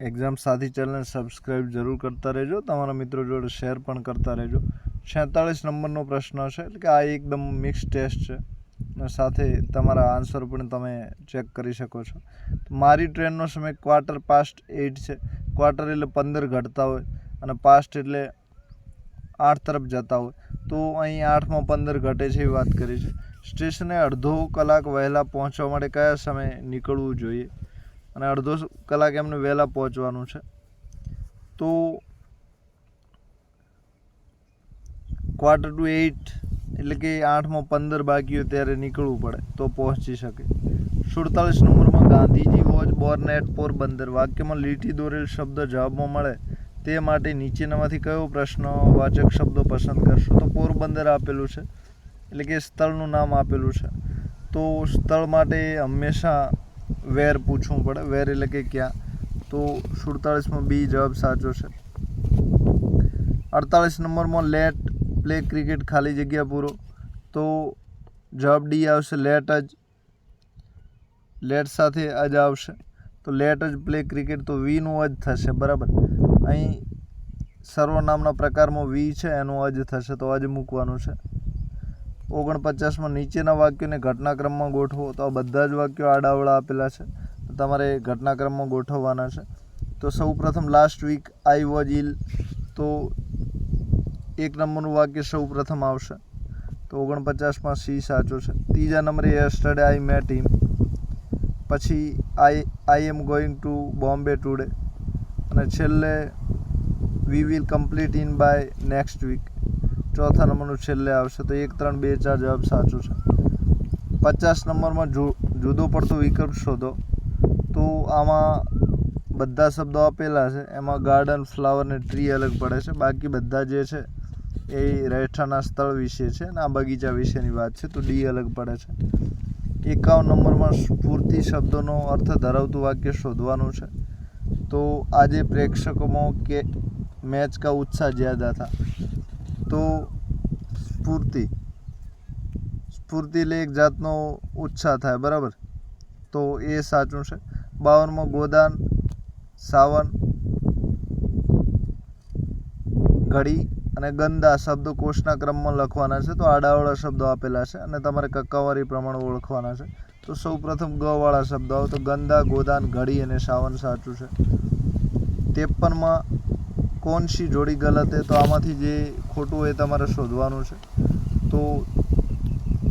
Exam સાથી ચેનલને subscribe જરૂર કરતા રહેજો. તમારા મિત્રો જોડે શેર પણ કરતા રહેજો. છેતાળીસ નંબરનો પ્રશ્ન છે. એટલે કે આ એકદમ મિક્સ ટેસ્ટ છે. અને સાથે તમારા આન્સર પણ તમે ચેક કરી શકો છો. મારી ટ્રેનનો સમય ક્વાર્ટર પાસ્ટ એઇટ છે. ક્વાર્ટર એટલે પંદર ઘટતા હોય અને પાસ્ટ એટલે આઠ તરફ જતા હોય. તો અહીં આઠમાં પંદર ઘટે છે એ વાત કરી છે. સ્ટેશને અડધો કલાક વહેલા પહોંચવા માટે કયા સમયે નીકળવું જોઈએ? અને અડધો કલાક એમને વહેલા પહોંચવાનું છે. તો ક્વાર્ટર ટુ એઇટ એટલે કે આઠમાં પંદર બાકી હોય ત્યારે નીકળવું પડે, તો પહોંચી શકે. સુડતાલીસ નંબરમાં ગાંધીજી વોચ બોર્નેટ પોરબંદર વાક્યમાં લીટી દોરેલ શબ્દ જવાબમાં મળે. તે માટે નીચેનામાંથી કયો પ્રશ્ન વાચક શબ્દો પસંદ કરશો? તો પોરબંદર આપેલું છે. એટલે કે સ્થળનું નામ આપેલું છે. તો સ્થળ માટે હંમેશા વેર પૂછવું પડે, વેર એટલે કે ક્યાં? તો સુડતાલીસમાં બી જવાબ સાચો છે. અડતાલીસ નંબરમાં લેટ પ્લે ક્રિકેટ ખાલી જગ્યા પૂરો. તો જવાબ ડી આવશે લેટ જ. લેટ સાથે અજ આવશે. તો લેટ જ પ્લે ક્રિકેટ તો વીનું અજ થશે, બરાબર? અહીં સર્વનામના પ્રકારમાં વી છે, એનું અજ થશે, તો અજ મૂકવાનું છે. ઓગણપચાસમાં નીચેના વાક્યોને ઘટનાક્રમમાં ગોઠવો તો આ બધા જ વાક્યો આડાવડા આપેલા છે. તમારે ઘટનાક્રમમાં ગોઠવવાના છે. તો સૌ પ્રથમ last week I was ill તો એક નંબરનું વાક્ય સૌ પ્રથમ આવશે. તો ઓગણપચાસમાં સી સાચો છે. ત્રીજા નંબરે યસ્ટરડે આઈ મેટ હિમ પછી I I am going to Bombay today અને છેલ્લે we will complete in by next week ચોથા નંબરનું છેલ્લે આવશે તો એક, ત્રણ, બે, ચાર જવાબ સાચો છે. પચાસ નંબરમાં જુદો પડતો વિકલ્પ શોધો. તો આમાં બધા શબ્દો આપેલા છે. એમાં ગાર્ડન ફ્લાવર ને ટ્રી અલગ પડે છે. બાકી બધા જે છે એ રહેઠાણના સ્થળ વિશે છે અને આ બગીચા વિશેની વાત છે. તો ડી અલગ પડે છે. એકાવન નંબરમાં સ્ફૂર્તિ શબ્દોનો અર્થ ધરાવતું વાક્ય શોધવાનું છે. તો આજે પ્રેક્ષકોમાં કે મેચ કા ઉત્સાહ જ્યાદા था તો સ્ફૂર્તિ. સ્ફૂર્તિ એટલે એક જાતનો ઉત્સાહ થાય, બરાબર? તો એ સાચું છે. બાવનમાં ગોદાન, સાવન, ઘડી અને ગંદા શબ્દો કોષના ક્રમમાં લખવાના છે. તો આડાવાળા શબ્દો આપેલા છે અને તમારે કક્કાવારી પ્રમાણે ઓળખવાના છે. તો સૌ પ્રથમ ગવાળા શબ્દો આવે તો ગંદા, ગોદાન, ઘડી અને સાવન સાચું છે. ત્રેપનમાં કોણ સી જોડી ગલત તો આમાંથી જે ખોટું હોય તમારે શોધવાનું છે. તો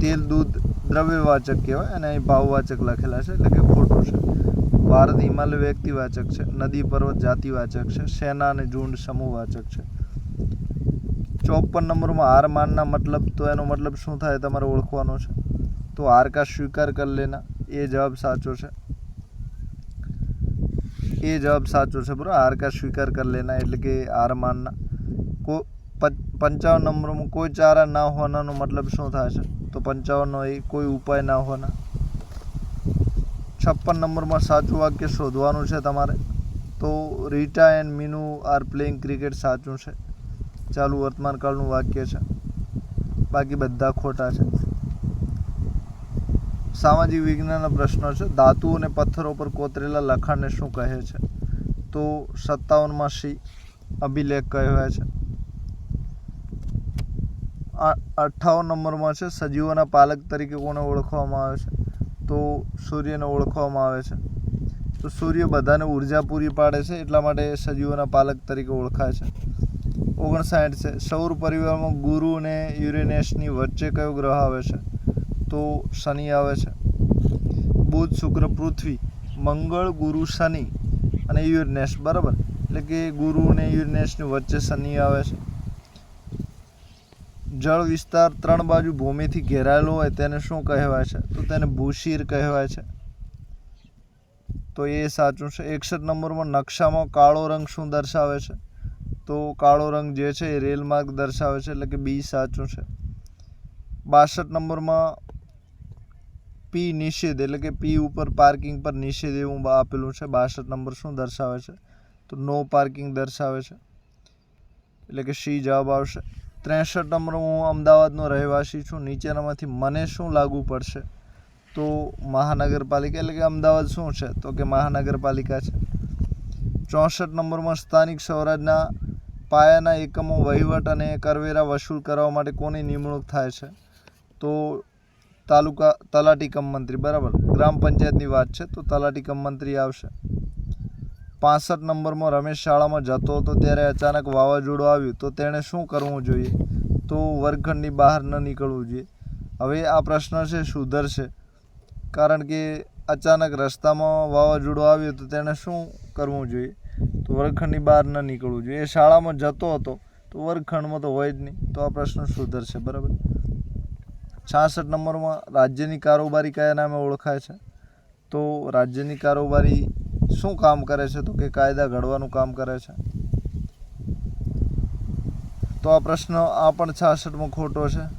તેલ દૂધ દ્રવ્યવાચક કહેવાય અને અહીં ભાવવાચક લખેલા છે એટલે કે ખોટું છે. ભારત હિમાલય વ્યક્તિવાચક છે, નદી પર્વત જાતિવાચક છે, સેના અને ઝુંડ સમૂહવાચક છે. ચોપન નંબરમાં હાર માનના મતલબ તો એનો મતલબ શું થાય તમારે ઓળખવાનો છે? તો હાર કા સ્વીકાર કર લેના, એ જવાબ સાચો છે. એ જવાબ સાચો છે બરાબર. હાર કા સ્વીકાર કર લેના, એટલે કે હાર માનના. કો પંચાવન નંબરમાં કોઈ ચારા ના હોવાનો મતલબ શું થાય છે તો પંચાવનનો એ કોઈ ઉપાય ના હોવાના છપ્પન નંબરમાં સાચું વાક્ય શોધવાનું છે તમારે. તો Rita and Minu are playing cricket સાચું છે. ચાલુ વર્તમાનકાળનું વાક્ય છે. બાકી બધા ખોટા છે. સામાજિક વિજ્ઞાનના પ્રશ્નો છે. ધાતુ અને પથ્થરો પર કોતરેલા લખાણને શું કહે છે? તો સત્તાવનમાં સી અભિલેખ કહેવાય છે. અઠ્ઠાવન નંબરમાં છે. સજીવોના પાલક તરીકે કોને ઓળખવામાં આવે છે? તો સૂર્યને ઓળખવામાં આવે છે. તો સૂર્ય બધાને ઊર્જા પૂરી પાડે છે, એટલા માટે સજીવોના પાલક તરીકે ઓળખાય છે. ઓગણસાઠ છે. સૌર પરિવારમાં ગુરુ અને યુરેનસની વચ્ચે કયો ગ્રહ આવે છે? તો શનિ આવે છે. બુધ, શુક્ર, પૃથ્વી, મંગળ, ગુરુ, શનિ અને યુરનેશ બરાબર? એટલે કે ગુરુ અને યુરનેશની વચ્ચે શનિ આવે છે. જળ વિસ્તાર ત્રણ બાજુ ભૂમિથી ઘેરાયેલો હોય તેને શું કહેવાય છે? તો તેને ભૂશીર કહેવાય છે. તો એ સાચું છે. એકસઠ નંબરમાં નકશામાં કાળો રંગ શું દર્શાવે છે? તો કાળો રંગ જે છે એ રેલ માર્ગ દર્શાવે છે. એટલે કે બી સાચું છે. બાસઠ નંબરમાં પી નિષેધ, એટલે કે પી ઉપર પાર્કિંગ પર નિષેધ એવું આપેલું છે. બાસઠ નંબર શું દર્શાવે છે? તો નો પાર્કિંગ દર્શાવે છે. એટલે કે સી જવાબ આવશે. ત્રેસઠ નંબર હું અમદાવાદનો રહેવાસી છું. નીચેનામાંથી મને શું લાગુ પડશે? તો મહાનગરપાલિકા, એટલે કે અમદાવાદ શું છે? તો કે મહાનગરપાલિકા છે. ચોસઠ નંબરમાં સ્થાનિક સ્વરાજના પાયાના એકમો વહીવટ અને કરવેરા વસૂલ કરવા માટે કોની નિમણૂક થાય છે? તો તાલુકા તલાટી કમ મંત્રી, બરાબર. ગ્રામ પંચાયતની વાત છે, તો તલાટી કમ મંત્રી આવશે. પાસઠ નંબરમાં રમેશ શાળામાં જતો હતો, ત્યારે અચાનક વાવાઝોડું આવ્યું, તો તેણે શું કરવું જોઈએ? તો વર્ગખંડની બહાર ન નીકળવું જોઈએ. હવે આ પ્રશ્ન છે, સુધરશે. કારણ કે અચાનક રસ્તામાં વાવાઝોડું આવ્યું, તો તેણે શું કરવું જોઈએ? તો વર્ગખંડની બહાર ન નીકળવું જોઈએ. એ શાળામાં જતો હતો, તો વર્ગખંડમાં તો હોય જ નહીં. તો આ પ્રશ્ન સુધરશે, બરાબર? છાસઠ નંબરમાં રાજ્યની કારોબારી કયા નામે ઓળખાય છે? તો રાજ્યની કારોબારી શું કામ કરે છે? તો કે કાયદા ઘડવાનું કામ કરે છે? તો આ પ્રશ્ન આ પણ છાસઠમાં ખોટો છે.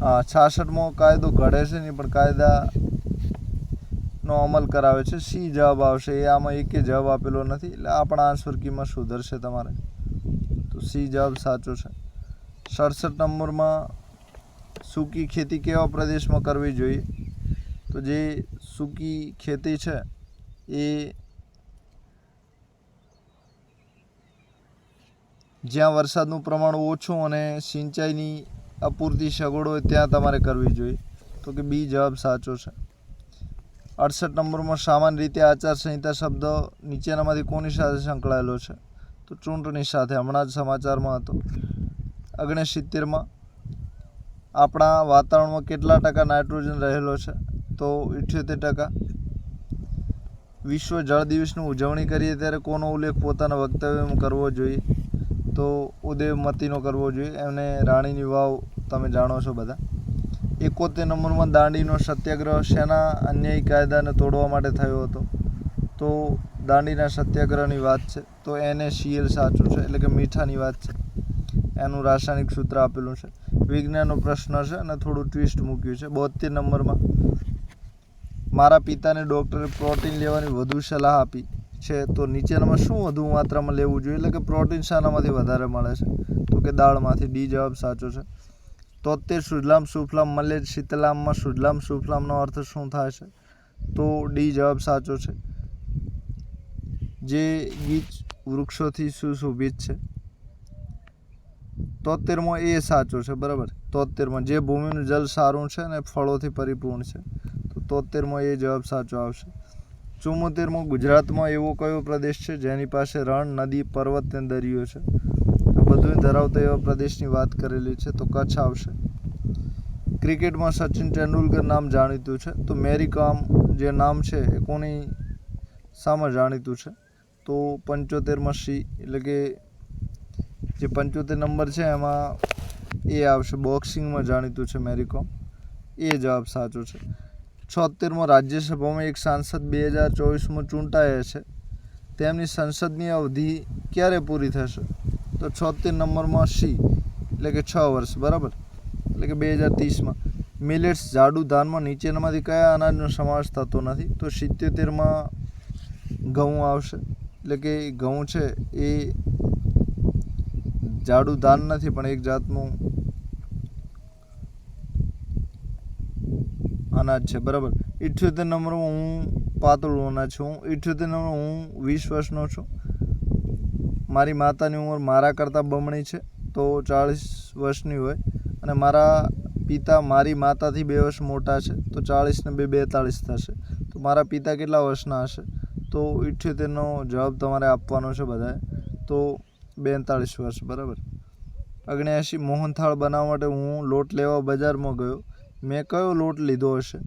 હા, છાસઠમાં કાયદો ઘડે છે નહીં, પણ કાયદાનો અમલ કરાવે છે. સી જવાબ આવશે? એ આમાં એકે જવાબ આપેલો નથી, એટલે આ પણ આન્સર કીમાં સુધરશે તમારે. તો સી જવાબ સાચો છે. સડસઠ નંબરમાં સૂકી ખેતી કેવા પ્રદેશમાં કરવી જોઈએ? તો જે સૂકી ખેતી છે, એ જ્યાં વરસાદનું પ્રમાણ ઓછું અને સિંચાઈની અપૂરતી સગવડ હોય ત્યાં તમારે કરવી જોઈએ. તો કે બી જવાબ સાચો છે. અડસઠ નંબરમાં સામાન્ય રીતે આચારસંહિતા શબ્દ નીચેનામાંથી કોની સાથે સંકળાયેલો છે? તો ચૂંટણી સાથે, હમણાં જ સમાચારમાં હતો. ઓગણસિત્તેરમાં આપણા વાતાવરણમાં કેટલા ટકા નાઇટ્રોજન રહેલો છે? તો ઇઠ્યોતેર ટકા. વિશ્વ જળ દિવસની ઉજવણી કરીએ ત્યારે કોનો ઉલ્લેખ પોતાના વક્તવ્યમાં કરવો જોઈએ? તો ઉદયમતીનો કરવો જોઈએ. એમને રાણીની વાવ તમે જાણો છો બધા. એકોતેર નંબરમાં દાંડીનો સત્યાગ્રહ શેના અન્યાયી કાયદાને તોડવા માટે થયો હતો? તો દાંડીના સત્યાગ્રહની વાત છે. તો એને સીએલ સાચું છે. એટલે કે મીઠાની વાત છે. એનું રાસાયણિક સૂત્ર આપેલું છે. વિજ્ઞાનનો પ્રશ્ન છે અને થોડું ટ્વિસ્ટ મૂક્યું છે. બોતેર નંબરમાં, મારા પિતાને ડૉક્ટરે પ્રોટીન લેવાની વધુ સલાહ આપી છે. તો નીચેનામાં શું વધુ માત્રામાં લેવું જોઈએ? એટલે કે પ્રોટીન શાનામાંથી વધારે મળે છે. તો કે દાળમાંથી ડી જવાબ સાચો છે. તોતેર સુજલામ સુફલામ મળે શીતલામમાં સુજલામ સુફલામનો અર્થ શું થાય છે? તો ડી જવાબ સાચો છે. જે ગીચ વૃક્ષોથી સુશોભિત છે. તોતેરમાં એ સાચો છે, બરાબર? તોતેરમો જે ભૂમિનું જલ સારું છે અને ફળોથી પરિપૂર્ણ છે. તો તોતેરમો એ જવાબ સાચો આવશે. ચુમ્મોતેરમો ગુજરાતમાં એવો કયો પ્રદેશ છે જેની પાસે રણ, નદી, પર્વત અને દરિયો છે? આ બધું ધરાવતો એવા પ્રદેશની વાત કરેલી છે, તો કચ્છ આવશે. ક્રિકેટમાં સચિન તેંડુલકર નામ જાણીતું છે. તો મેરી કોમ જે નામ છે એ કોની સામે જાણીતું છે? તો પંચોતેરમાં સી, એટલે કે જે પંચોતેર નંબર છે, એમાં એ આવશે. બોક્સિંગમાં જાણીતું છે મેરીકોમ એ જવાબ સાચો છે. છોતેરમો રાજ્યસભામાં એક સાંસદ બે હજાર ચોવીસમાં ચૂંટાયા છે. તેમની સંસદની અવધિ ક્યારે પૂરી થશે? તો છોતેર નંબરમાં સી એટલે કે છ વર્ષ, બરાબર? એટલે કે બે હજાર ત્રીસમાં. મિલેટ્સ જાડુ ધાનમાં નીચેનામાંથી કયા અનાજનો સમાવેશ થતો નથી? તો સિત્યોતેરમાં ઘઉં આવશે. એટલે કે ઘઉં છે, એ જાડુ ધાન નથી, પણ એક જાતનું અનાજ છે, બરાબર? ઇઠ્યોતેર નંબરમાં હું પાતળું અનાજ છું. ઇઠ્યોતેર નંબર હું વીસ વર્ષનો છું. મારી માતાની ઉંમર મારા કરતાં બમણી છે, તો ચાળીસ વર્ષની હોય. અને મારા પિતા મારી માતાથી બે વર્ષ મોટા છે, તો ચાળીસને બે બેતાળીસ થશે. તો મારા પિતા કેટલા વર્ષના હશે? તો ઇઠ્યોતેરનો જવાબ તમારે આપવાનો છે બધાએ. તો બેતાળીસ વર્ષ, બરાબર? અગ્નેયાસી મોહનથાળ બનાવવા માટે હું લોટ લેવા બજારમાં ગયો. મેં કયો લોટ લીધો હશે?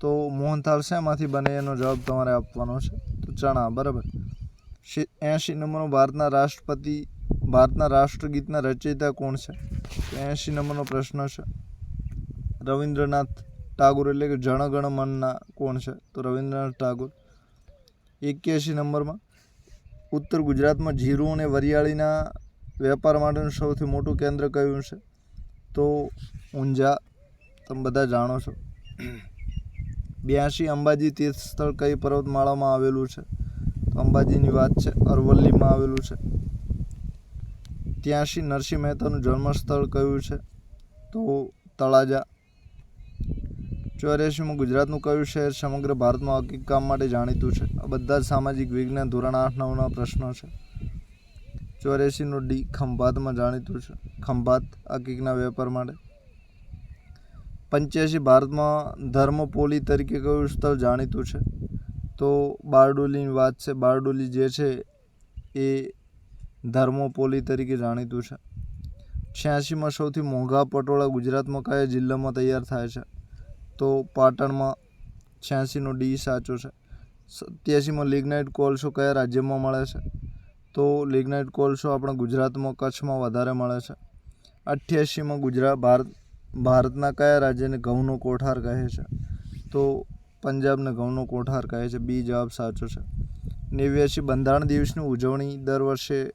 તો મોહનથાળ શેમાંથી બને એનો જવાબ તમારે આપવાનો છે. તો ચણા, બરાબર? એંશી નંબરનો ભારતના રાષ્ટ્રપતિ, ભારતના રાષ્ટ્રગીતના રચયિતા કોણ છે? તો એંશી નંબરનો પ્રશ્ન છે. રવિન્દ્રનાથ ટાગોર એટલે કે જણગણ મનના કોણ છે? તો રવિન્દ્રનાથ ટાગોર એક્યાસી નંબરમાં ઉત્તર ગુજરાતમાં જીરું અને વરિયાળીના વેપાર માટેનું સૌથી મોટું કેન્દ્ર કયું છે? તો ઊંઝા, તમે બધા જાણો છો. બ્યાસી અંબાજી તીર્થ સ્થળ કઈ પર્વતમાળામાં આવેલું છે? તો અંબાજીની વાત છે, અરવલ્લીમાં આવેલું છે. ત્યાંશી નરસિંહ મહેતાનું જન્મસ્થળ કયું છે? તો તળાજા ચોર્યાસીમાં ગુજરાતનું કયું શહેર સમગ્ર ભારતમાં હકીક કામ માટે જાણીતું છે? આ બધા જ સામાજિક વિજ્ઞાન ધોરણ આઠ નવના પ્રશ્નો છે. ચોર્યાસીનું ડી ખંભાતમાં જાણીતું છે? ખંભાત હકીકના વેપાર માટે. પંચ્યાસી ભારતમાં ધર્મપોલી તરીકે કયું સ્થળ જાણીતું છે? તો બારડોલીની વાત છે. બારડોલી જે છે એ ધર્મોપોલી તરીકે જાણીતું છે. છ્યાસીમાં સૌથી મોંઘા પટોળા ગુજરાતમાં કયા જિલ્લામાં તૈયાર થાય છે? તો પાટણમાં છ્યાસીનો ડી સાચો છે. સત્યાસીમાં લિગ્નાઇટ કોલસો કયા રાજ્યમાં મળે છે? તો લિગ્નાઇટ કોલસો આપણા ગુજરાતમાં કચ્છમાં વધારે મળે છે. અઠ્યાસીમાં ગુજરાત ભારત, ભારતના કયા રાજ્યને ઘઉંનો કોઠાર કહે છે? તો પંજાબને ઘઉંનો કોઠાર કહે છે. બી જવાબ સાચો છે. નેવ્યાસી બંધારણ દિવસની ઉજવણી દર વર્ષે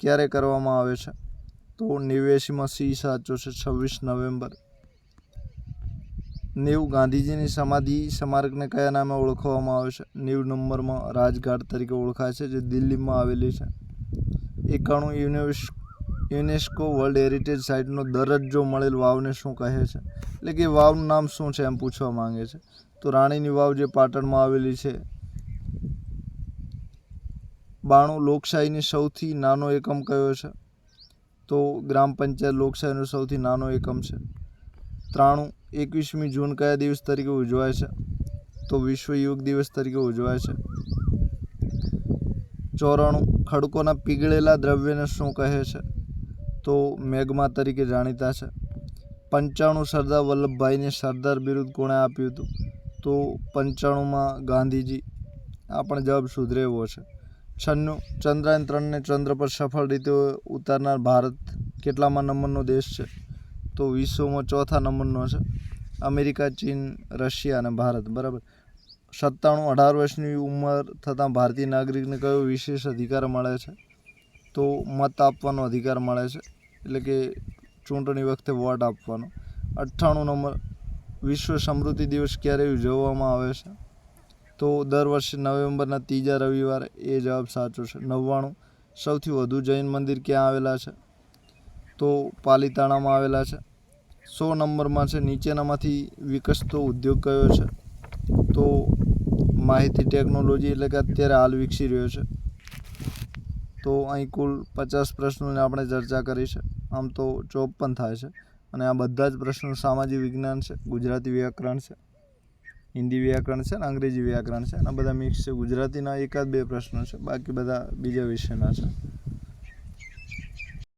ક્યારે કરવામાં આવે છે? તો નેવ્યાસીમાં સી સાચો છે. છવ્વીસ નવેમ્બર. નેવું ગાંધીજીની સમાધિ સ્મારકને કયા નામે ઓળખવામાં આવે છે? નેવ નંબરમાં રાજઘાટ તરીકે ઓળખાય છે, જે દિલ્હીમાં આવેલી છે. એકાણું યુનેસ, યુનેસ્કો વર્લ્ડ હેરિટેજ સાઇટનો દરજ્જો મળેલ વાવને શું કહે છે? એટલે કે વાવનું નામ શું છે એમ પૂછવા માંગે છે. તો રાણીની વાવ જે પાટણમાં આવેલી છે, બાણું લોકશાહીની સૌથી નાનો એકમ કયો છે? તો ગ્રામ પંચાયત લોકશાહીનો સૌથી નાનો એકમ છે. ત્રાણું એકવીસમી જૂન કયા દિવસ તરીકે ઉજવાય છે? તો વિશ્વ યોગ દિવસ તરીકે ઉજવાય છે. ચોરાણું, ખડકોના પીગળેલા દ્રવ્યને શું કહે છે? તો મેઘમા તરીકે જાણીતા છે. પંચાણું સરદાર વલ્લભભાઈને સરદાર બિરુદ કોણે આપ્યું હતું? તો પંચાણુંમાં ગાંધીજી. આ પણ જવાબ સુધરેવો છે. છન્નું, ચંદ્રયાન ત્રણને ચંદ્ર પર સફળ રીતે ઉતારનાર ભારત કેટલામાં નંબરનો દેશ છે? તો વિશ્વમાં ચોથા નંબરનો છે. અમેરિકા, ચીન, રશિયા અને ભારત, બરાબર? સત્તાણું અઢાર વર્ષની ઉંમર થતાં ભારતીય નાગરિકને કયો વિશેષ અધિકાર મળે છે? તો મત આપવાનો અધિકાર મળે છે, એટલે કે ચૂંટણી વખતે વોટ આપવાનો. અઠ્ઠાણું નંબર, વિશ્વ સમૃદ્ધિ દિવસ ક્યારે ઉજવવામાં આવે છે? તો દર વર્ષે નવેમ્બરના ત્રીજા રવિવારે, એ જવાબ સાચો છે, નવ્વાણું. સૌથી વધુ જૈન મંદિર ક્યાં આવેલા છે? તો પાલીતાણામાં આવેલા છે. સો નંબરમાં છે, નીચેનામાંથી વિકસતો ઉદ્યોગ કયો છે? તો માહિતી ટેકનોલોજી એટલે કે અત્યારે હાલ વિકસી રહ્યો છે. તો અહીં કુલ પચાસ પ્રશ્નોની આપણે ચર્ચા કરી છે. આમ તો ચોપન થાય છે. અને આ બધા જ પ્રશ્નો સામાજિક વિજ્ઞાન છે, ગુજરાતી વ્યાકરણ છે, હિન્દી વ્યાકરણ છે અને અંગ્રેજી વ્યાકરણ છે. અને બધા મિક્સ છે. ગુજરાતીના એકાદ બે પ્રશ્નો છે. બાકી બધા બીજા વિષયના છે.